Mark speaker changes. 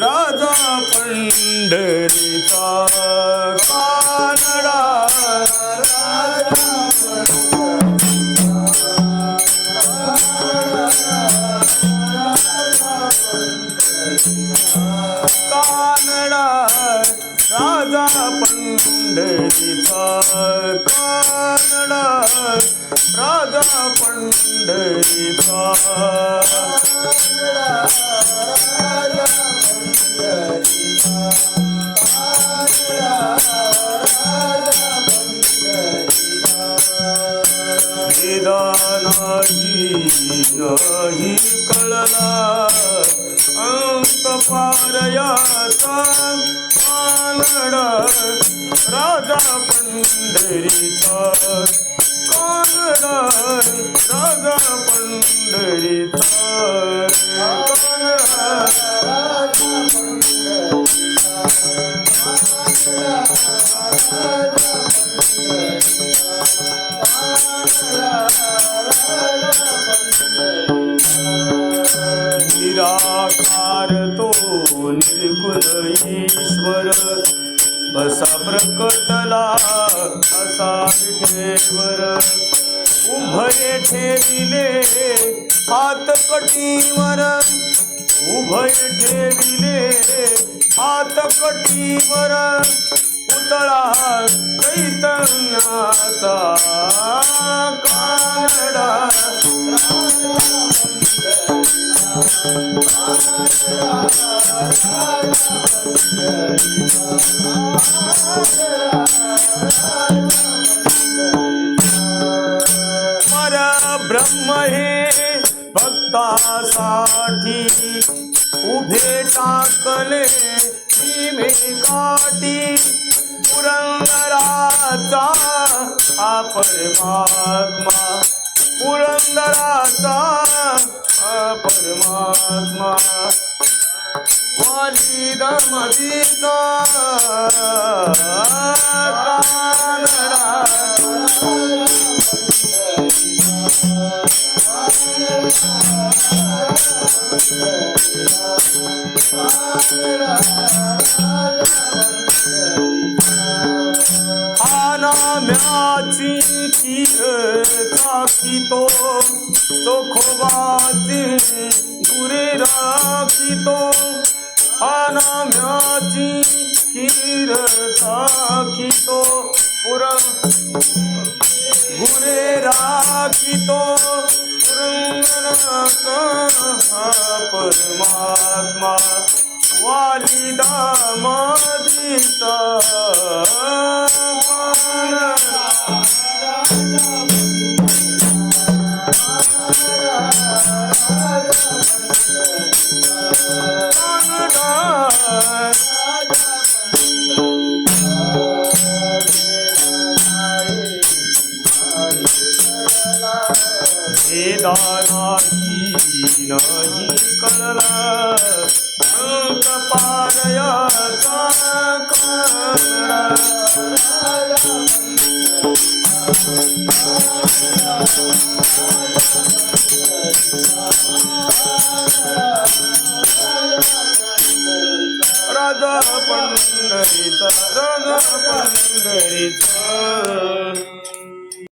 Speaker 1: राजा पंढरीचा कानडा कानडा राजा पंढरीचा कानडा राजा पंढरीचा वेदा नाही नाही कळला. पारयाचा कानडा राजा पंढरीचा. कानडा राजा पंढरीचा. कानडा निराकार तो निर्गुण ईश्वर. बसा प्रकटला असा विठेवर उभय ठेविले हात कटीवर. उभय ठेविले हात कटीवर. पुतळा चैतन्याचा कानडा. ब्रह्म हे भक्तासाठी उभे टाकले भीमे काटी पुरंदराचा हा परमात्मा पुरंदरा परमात्मा वालिद मदीचा कानडा आनाम्याची तो चाकितो चोखोबाची गुरे राखितो. आनाम्याची खीर साखितो पुर गुरे राखितो. पुरंदराचा परमात्मा वालिदा मदिता नाही नाही कळला अंक पारयाचा कानडा राजा पंढरीचा राजा पंढरीचा